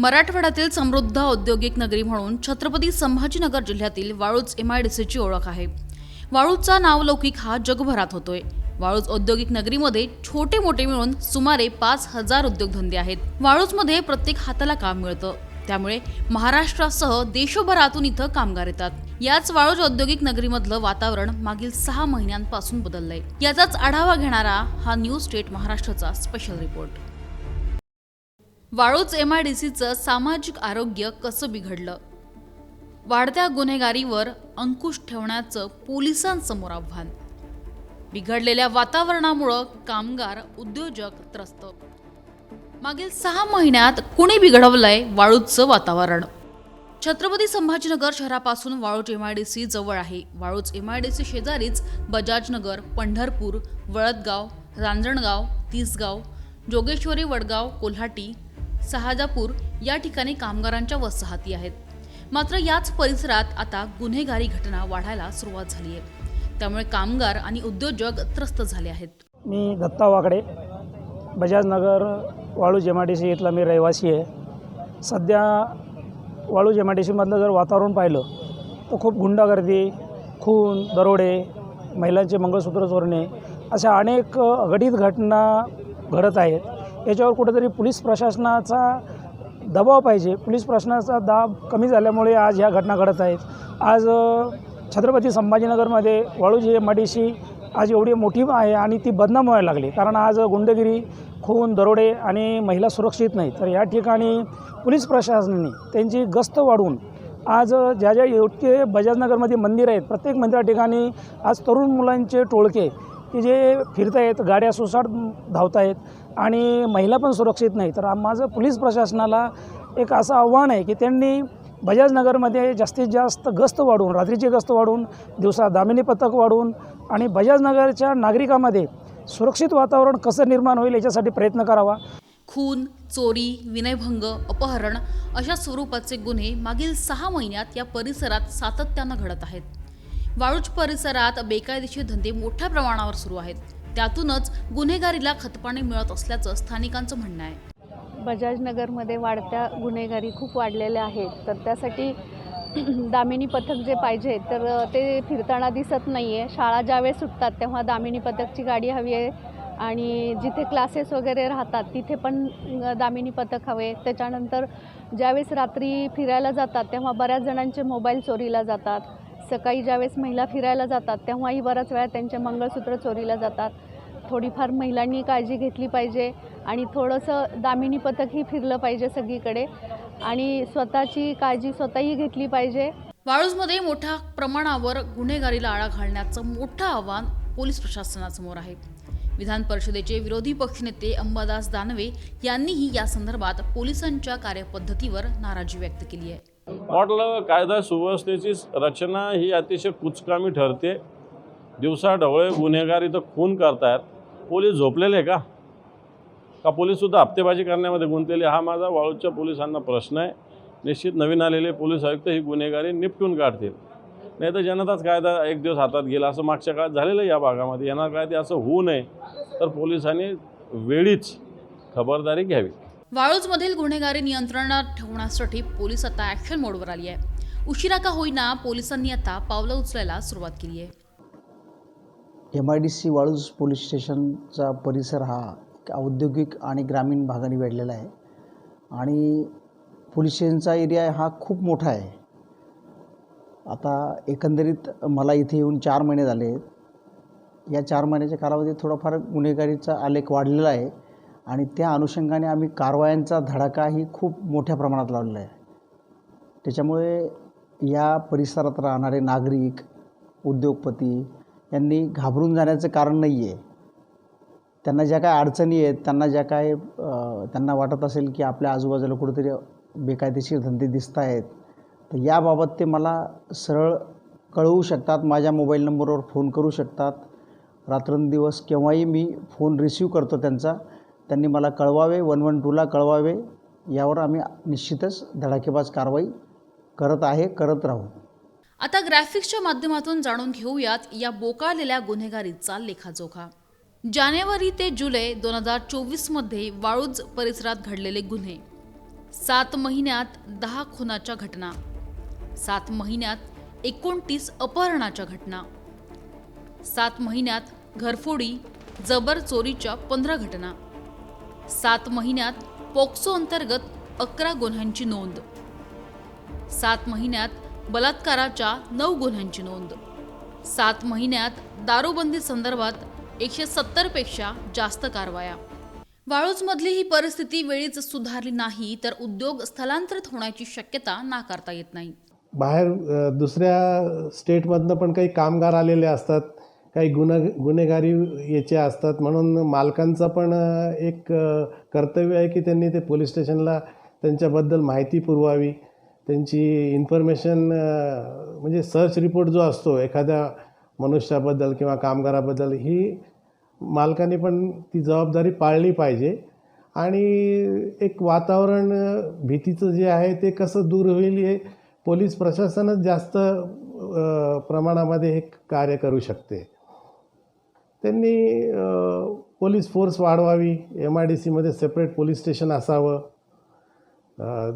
मराठवाड्यातील समृद्ध औद्योगिक नगरी म्हणून छत्रपती संभाजीनगर जिल्ह्यातील वाळूज एम आय डी सीची ओळख आहे. वाळूजचा नावलौकिक हा जगभरात होतोय. वाळूज औद्योगिक नगरीमध्ये छोटे मोठे मिळून सुमारे पाच हजार उद्योगधंदे आहेत. वाळूजमध्ये प्रत्येक हाताला काम मिळतं. त्यामुळे महाराष्ट्रासह देशभरातून इथं कामगार येतात. याच वाळूज औद्योगिक नगरीमधलं वातावरण मागील सहा महिन्यांपासून बदललंय. याचाच आढावा घेणारा हा न्यूज स्टेट महाराष्ट्राचा special report. Waluj M I D सीचं सामाजिक आरोग्य कसं बिघडलं? वाढत्या गुन्हेगारीवर अंकुश ठेवण्याचं पोलिसांसमोर आव्हान. बिघडलेल्या वातावरणामुळं कामगार उद्योजक त्रस्त. मागील सहा महिन्यात कुणी बिघडवलंय वाळूजचं वातावरण? छत्रपती संभाजीनगर शहरापासून Waluj M I D C जवळ आहे. Waluj M I D C शेजारीच बजाजनगर पंढरपूर वळदगाव रांजणगाव तिसगाव जोगेश्वरी वडगाव कोल्हाटी सहाजापूर या ठिकाणी कामगारांच्या वसाहती आहेत. मात्र याच परिसरात आता गुन्हेगारी घटना वाढायला सुरुवात झाली आहे. त्यामुळे कामगार आणि उद्योजक त्रस्त झाले आहेत. मी दत्ता वाकडे बजाजनगर वाळू जेमाडीसी इथला मी रहिवासी आहे. सध्या वाळू जेमाडीसीमधलं जर वातावरण पाहिलं तर खूप गुंडागर्दी खून दरोडे महिलांचे मंगळसूत्र चोरणे अशा अनेक अघटित घटना घडत आहेत. याच्यावर कुठेतरी पोलीस प्रशासनाचा दबाव पाहिजे. पोलीस प्रशासनाचा दाब कमी झाल्यामुळे आज ह्या घटना घडत आहेत. आज Chhatrapati संभाजीनगरमध्ये Waluj M I D C आज एवढी मोठी आहे आणि ती बदनाम व्हायला लागली. कारण आज गुंडगिरी खून दरोडे आणि महिला सुरक्षित नाही तर या ठिकाणी पोलीस प्रशासनाने त्यांची गस्त वाढवून आज ज्या ज्या योग्य बजाजनगरमध्ये मंदिर आहेत प्रत्येक मंदिरा ठिकाणी आज तरुण मुलांचे टोळके की जे फिरत आहेत गाड्या सुसाट धावत आहेत आणि महिला पण सुरक्षित नाही. तर माझं पोलीस प्रशासनाला एक असं आव्हान आहे की त्यांनी बजाजनगरमध्ये जास्तीत जास्त गस्त वाढवून रात्रीची गस्त वाढवून दिवसा दामिनी पथक वाढवून आणि बजाजनगरच्या नागरिकामध्ये सुरक्षित वातावरण कसं निर्माण होईल याच्यासाठी प्रयत्न करावा. खून चोरी विनयभंग अपहरण अशा स्वरूपाचे गुन्हे मागील सहा महिन्यात या परिसरात सातत्यानं घडत आहेत. वाळूज परिसरात बेकायदेशीर धंदे मोठ्या प्रमाणावर सुरू आहेत. त्यातूनच गुन्हेगारीला खतपाणी मिळत असल्याचं स्थानिकांचं म्हणणं आहे. बजाजनगरमध्ये वाढत्या गुन्हेगारी खूप वाढलेल्या आहेत. तर त्यासाठी दामिनी पथक जे पाहिजे तर ते फिरताना दिसत नाही आहे शाळा ज्यावेळेस सुटतात तेव्हा दामिनी पथकची गाडी हवी आहे. आणि जिथे क्लासेस वगैरे राहतात तिथे पण दामिनी पथक हवे त्याच्यानंतर ज्यावेळेस रात्री फिरायला जातात तेव्हा बऱ्याच जणांचे मोबाईल चोरीला जातात. सकाळी ज्यावेळेस महिला फिरायला जातात तेव्हाही बऱ्याच वेळा त्यांचे मंगळसूत्र चोरीला जातात. थोडीफार महिलांनी काळजी घेतली पाहिजे आणि थोडंसं दामिनी पथकही फिरलं पाहिजे सगळीकडे. आणि स्वतःची काळजी स्वतःही घेतली पाहिजे. वाळूजमध्ये मोठ्या प्रमाणावर गुन्हेगारीला आळा घालण्याचं मोठं आव्हान पोलीस प्रशासनासमोर आहे. विधान परिषदेचे विरोधी पक्षनेते अंबादास दानवे यांनीही या संदर्भात पोलिसांच्या कार्यपद्धतीवर नाराजी व्यक्त केली आहे. वाटलं कायदा सुव्यवस्थेची रचना ही अतिशय कुचकामी ठरते. दिवसा ढवळे गुन्हेगार इथं खून करतायत. पोलीस झोपलेले का? का पोलीससुद्धा हप्तेबाजी करण्यामध्ये गुंतलेले? हा माझा वाळूच्या पोलिसांना प्रश्न आहे. निश्चित नवीन आलेले पोलीस आयुक्त ही गुन्हेगारी निपटून काढतील. नाही तर जनताच कायदा एक दिवस हातात गेला असं मागच्या काळात झालेलं आहे या भागामध्ये. येणार काय ते असं होऊ नये. तर पोलिसांनी वेळीच खबरदारी घ्यावी. वाळूजमधील गुन्हेगारी नियंत्रणात ठेवण्यासाठी पोलीस आता ॲक्शन मोडवर आली आहे. उशिरा का होईना पोलिसांनी आता पावलं उचलायला सुरुवात केली आहे. M I D C Waluj police स्टेशनचा परिसर हा औद्योगिक आणि ग्रामीण भागाने वेढलेला आहे. आणि पोलीस स्टेशनचा एरिया हा खूप मोठा आहे. आता एकंदरीत मला इथे येऊन चार महिने झाले. आहेत या चार महिन्याच्या कालावधीत थोडाफार गुन्हेगारीचा आलेख वाढलेला आहे. आणि त्या अनुषंगाने आम्ही कारवायांचा धडाकाही खूप मोठ्या प्रमाणात लावलेला आहे. त्याच्यामुळे या परिसरात राहणारे नागरिक उद्योगपती यांनी घाबरून जाण्याचं कारण नाही आहे त्यांना ज्या काय अडचणी आहेत त्यांना ज्या काय त्यांना वाटत असेल की आपल्या आजूबाजूला कुठेतरी बेकायदेशीर धंदे दिसत आहेत तर याबाबत ते मला सरळ कळवू शकतात माझ्या मोबाईल नंबरवर फोन करू शकतात. रात्रंदिवस केव्हाही मी फोन रिसीव करतो त्यांचा. त्यांनी मला कळवावे वन वन टूला कळवावे यावर आम्ही निश्चितच धडाकेबाज कारवाई करत आहे करत राहू. आता ग्राफिक्सच्या माध्यमातून जाणून घेऊयात या बोकाळलेल्या गुन्हेगारीचा लेखाजोखा. जानेवारी ते जुलै दोन हजार चोवीसमध्ये वाळूज परिसरात घडलेले गुन्हे. सात महिन्यात दहा खुनाच्या घटना. सात महिन्यात एकोणतीस अपहरणाच्या घटना. सात महिन्यात घरफोडी जबर चोरीच्या पंधरा घटना. सात महिन्यात पोक्सो अंतर्गत अकरा गुन्ह्यांची नोंद. सात महिन्यात बलात्काराच्या नऊ गुन्ह्यांची नोंद. सात महिन्यात दारूबंदी संदर्भात एकशे सत्तरपेक्षा जास्त कारवाया. वाळूजमधली ही परिस्थिती वेळीच सुधारली नाही तर उद्योग स्थलांतरित होण्याची शक्यता नाकारता येत नाही. बाहेर दुसऱ्या स्टेटमधनं पण काही कामगार आलेले असतात. काही गुन्हा गुन्हेगारी याचे असतात म्हणून मालकांचा पण एक कर्तव्य आहे की त्यांनी ते पोलीस स्टेशनला त्यांच्याबद्दल माहिती पुरवावी. त्यांची इन्फॉर्मेशन म्हणजे सर्च रिपोर्ट जो असतो एखाद्या मनुष्याबद्दल किंवा कामगाराबद्दल ही मालकाने पण ती जबाबदारी पाळली पाहिजे. आणि एक वातावरण भीतीचं जे आहे ते कसं दूर होईल हे पोलीस प्रशासनच जास्त प्रमाणामध्ये हे कार्य करू शकते. त्यांनी पोलीस फोर्स वाढवावी एम आय डी सीमध्ये सेपरेट पोलीस स्टेशन असावं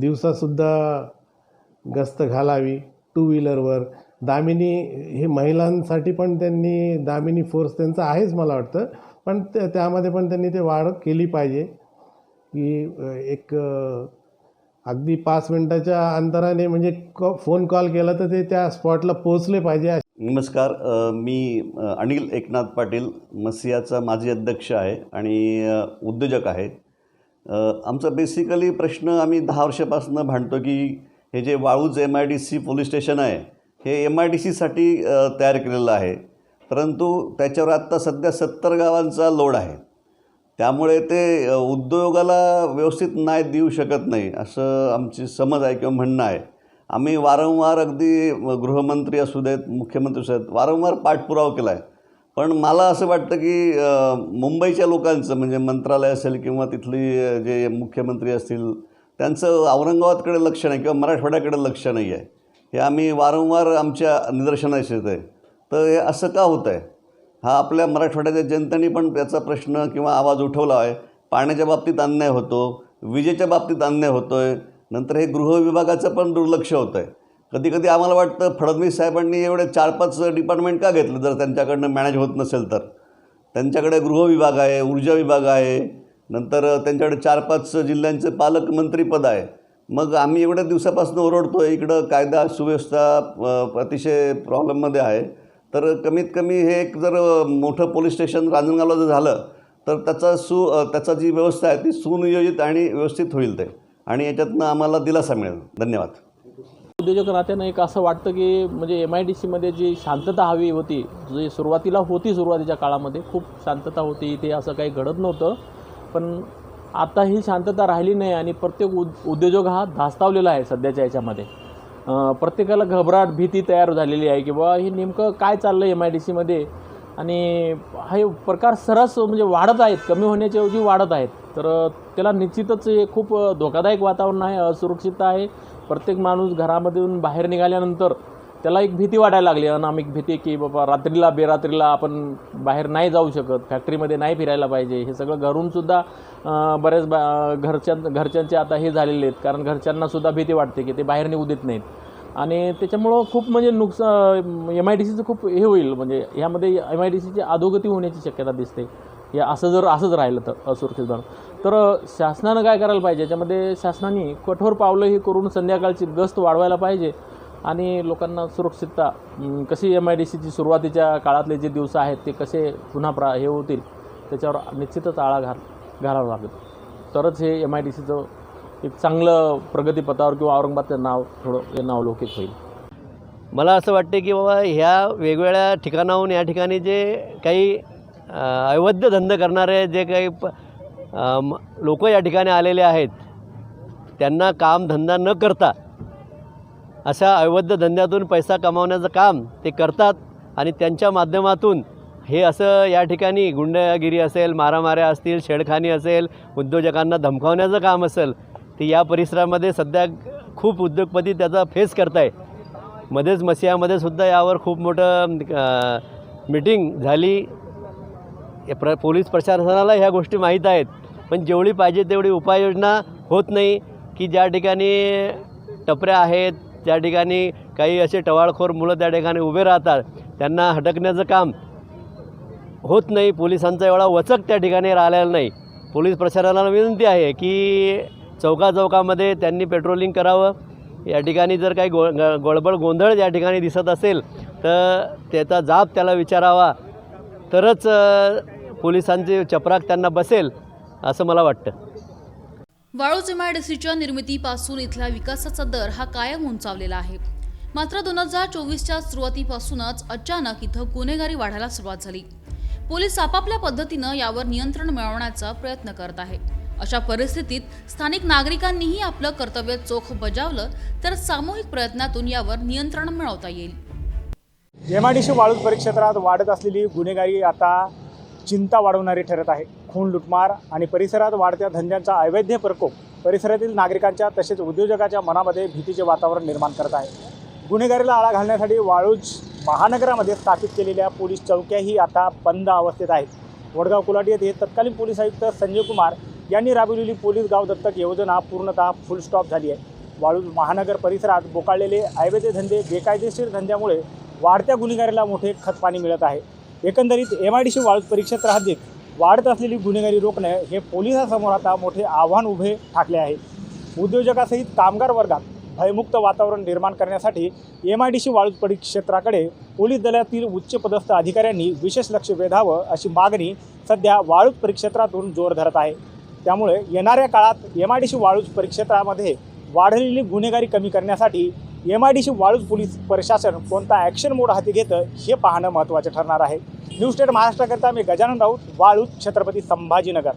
दिवसासुद्धा गस्त घालावी टू व्हीलरवर दामिनी हे महिलांसाठी पण त्यांनी दामिनी फोर्स त्यांचा आहेच मला वाटतं पण त्यामध्ये पण त्यांनी ते वाढ केली पाहिजे. की एक अगदी पाच मिनटाच्या अंतराने म्हणजे क फोन कॉल केला तर ते त्या स्पॉटला पोचले पाहिजे. नमस्कार मी अनिल एकनाथ पाटील मसियाचा माजी अध्यक्ष आहे आणि उद्योजक आहे. आमचा बेसिकली प्रश्न आम्ही दहा वर्षापासून भांडतो की हे जे Waluj M I D C police station आहे हे एम आय डी सीसाठी तयार केलेलं आहे. परंतु त्याच्यावर आत्ता सध्या सत्तर गावांचा लोड आहे. त्यामुळे ते उद्योगाला व्यवस्थित न्याय देऊ शकत नाही असं आमची समज आहे किंवा म्हणणं आहे. आम्ही वारंवार अगदी गृहमंत्री असू देत मुख्यमंत्री असू देत वारंवार पाठपुरावा केला आहे पण मला असं वाटतं की मुंबईच्या लोकांचं म्हणजे मंत्रालय असेल किंवा तिथली जे मुख्यमंत्री असतील त्यांचं औरंगाबादकडे लक्ष नाही किंवा मराठवाड्याकडे लक्ष नाही आहे. हे आम्ही वारंवार आमच्या निदर्शनास येत आहे तर हे असं का होतं आहे हा आपल्या मराठवाड्याच्या जनतेने पण त्याचा प्रश्न किंवा आवाज उठवला आहे. पाण्याच्या बाबतीत अन्याय होतो विजेच्या बाबतीत अन्याय होतो आहे नंतर हे गृहविभागाचं पण दुर्लक्ष होतं आहे कधी कधी आम्हाला वाटतं फडणवीस साहेबांनी एवढे चार पाच डिपार्टमेंट का घेतलं? जर त्यांच्याकडनं मॅनेज होत नसेल तर. त्यांच्याकडे गृहविभाग आहे ऊर्जा विभाग आहे नंतर त्यांच्याकडे चार पाच जिल्ह्यांचे पालकमंत्रीपद आहे. मग आम्ही एवढ्या दिवसापासून ओरडतो आहे इकडं कायदा सुव्यवस्था अतिशय प्रॉब्लेममध्ये आहे. तर कमीत कमी हे एक जर मोठं पोलीस स्टेशन रांजणगावला जर झालं तर त्याचा सु त्याचा जी व्यवस्था आहे ती सुनियोजित आणि व्यवस्थित होईल ते. आणि याच्यातनं आम्हाला दिलासा मिळेल. धन्यवाद. उद्योजक नात्यानं एक असं वाटतं की म्हणजे एम आय डी सीमध्ये जी शांतता हवी होती जी सुरुवातीला होती सुरुवातीच्या काळामध्ये खूप शांतता होती इथे असं काही घडत नव्हतं. पण आता ही शांतता राहिली नाही आणि प्रत्येक उद उद्योजक हा धास्तावलेला आहे सध्याच्या याच्यामध्ये. प्रत्येकाला घबराट भीती तयार झालेली आहे की बाबा हे नेमकं काय चाललं आहे एम आय डी सीमध्ये आणि हे प्रकार सरस म्हणजे वाढत आहेत कमी होण्याच्याऐवजी वाढत आहेत. तर त्याला निश्चितच हे खूप धोकादायक वातावरण आहे असुरक्षितता आहे. प्रत्येक माणूस घरामधून बाहेर निघाल्यानंतर त्याला एक भीती वाटायला लागली अनामिक भीती की बाबा रात्रीला बेरात्रीला आपण बाहेर नाही जाऊ शकत फॅक्टरीमध्ये नाही फिरायला पाहिजे. हे सगळं घरूनसुद्धा बऱ्याच बा घरच्या घरच्यांचे आता हे झालेले आहेत. कारण घरच्यांनासुद्धा भीती वाटते की ते बाहेर निघू देत नाहीत. आणि त्याच्यामुळं खूप म्हणजे नुकसान एम आय डी सीचं खूप हे होईल. म्हणजे ह्यामध्ये एम आय डी सीची अधोगती होण्याची शक्यता दिसते. हे असं जर असंच राहिलं तर असुरक्षित तर शासनानं काय करायला पाहिजे? याच्यामध्ये शासनाने कठोर पावलं ही करून संध्याकाळची गस्त वाढवायला पाहिजे आणि लोकांना सुरक्षितता कशी एम आय डी सीची सुरुवातीच्या काळातले जे दिवस आहेत ते कसे पुन्हा प्रा हे होतील त्याच्यावर निश्चितच आळा घाल घालावा लागेल. तरच हे एम आय डी सीचं एक चांगलं प्रगतीपथावर किंवा औरंगाबादचं नाव थोडं हे नावलौकिक होईल. मला असं वाटते की बाबा ह्या वेगवेगळ्या ठिकाणाहून या ठिकाणी जे काही अवैध धंदे करणारे जे काही प लोक या ठिकाणी आलेले आहेत. त्यांना कामधंदा न करता अशा अवैध धंद्यातून पैसा कमावण्याचं काम ते करतात आणि त्यांच्या माध्यमातून हे असं या ठिकाणी गुंडगिरी असेल मारामाऱ्या असतील छेडखानी असेल उद्योजकांना धमकावण्याचं काम असेल ते या परिसरामध्ये सध्या खूप उद्योगपती त्याचा फेस करत आहे मध्येच मसियामध्ये सुद्धा यावर खूप मोठं मीटिंग झाली. प्र पोलीस प्रशासनाला ह्या गोष्टी माहीत आहेत. पण जेवढी पाहिजे तेवढी उपाययोजना होत नाही की ज्या ठिकाणी टपऱ्या आहेत त्या ठिकाणी काही असे टवाळखोर मुलं त्या ठिकाणी उभे राहतात त्यांना हटकण्याचं काम होत नाही. पोलिसांचा एवढा वचक त्या ठिकाणी राहिलेला नाही. पोलीस प्रशासनाला विनंती आहे की चौका चौकामध्ये त्यांनी पेट्रोलिंग करावं. या ठिकाणी जर काही गो ग- गडबड गोंधळ या ठिकाणी दिसत असेल तर त्याचा जाब त्याला विचारावा. तरच पोलिसांचे चपराक त्यांना बसेल. असं मला वाटतं. वाळूज एमआयडीसीच्या निर्मितीपासून इथल्या विकासाचा दर हा कायम उंचावलेला आहे. मात्र दोन हजार चोवीसच्या सुरुवातीपासूनच अचानक इथं गुन्हेगारी वाढायला सुरुवात झाली. पोलीस आपापल्या पद्धतीनं यावर नियंत्रण मिळवण्याचा प्रयत्न करत आहे. अशा परिस्थितीत स्थानिक नागरिकांनीही आपलं कर्तव्य चोख बजावलं तर सामूहिक प्रयत्नातून यावर नियंत्रण मिळवता येईल. M I D C Waluj परिक्षेत्रात वाढत असलेली गुन्हेगारी आता चिंता वाढवणारी ठरत आहे. खून लुटमार आणि परिसरात वाढत्या धंद्यांचा अवैध प्रकोप परिसरातील नागरिकांच्या तसेच उद्योजकाच्या मनामध्ये भीतीचे वातावरण निर्माण करत आहे. गुन्हेगारीला आळा घालण्यासाठी वाळूज महानगरामध्ये स्थापित केलेल्या पोलीस चौक्याही आता बंद अवस्थेत आहेत. वडगाव कुलाटी येथे तत्कालीन पोलीस आयुक्त संजय कुमार यांनी राबविलेली पोलीस गाव दत्तक योजना पूर्णतः फुल स्टॉप झाली आहे. वाळूज महानगर परिसरात बोकाळलेले अवैध धंदे बेकायदेशीर धंद्यामुळे वाढत्या गुन्हेगारीला मोठे खतपाणी मिळत आहे. एकंदरीत M I D C Waluj परिक्षेत्र हद्दीत वाढत असलेली गुन्हेगारी रोखणे हे पोलिसांसमोर आता मोठे आव्हान उभे ठाकले आहे. उद्योजकासहित कामगार वर्गात भयमुक्त वातावरण निर्माण करण्यासाठी M I D C Waluj परिक्षेत्राकडे police दलातील उच्चपदस्थ अधिकाऱ्यांनी विशेष लक्ष वेधावं अशी मागणी सध्या वाळूज परिक्षेत्रातून जोर धरत आहे. त्यामुळे येणाऱ्या काळात M I D C Waluj परिक्षेत्रामध्ये वाढलेली गुन्हेगारी कमी करण्यासाठी M I D C Waluj police प्रशासन कोणता ॲक्शन मोड हाती घेतं हे पाहणं महत्त्वाचं ठरणार आहे. न्यूज स्टेट महाराष्ट्राकरता मी गजानन राऊत वाळूत छत्रपती संभाजीनगर.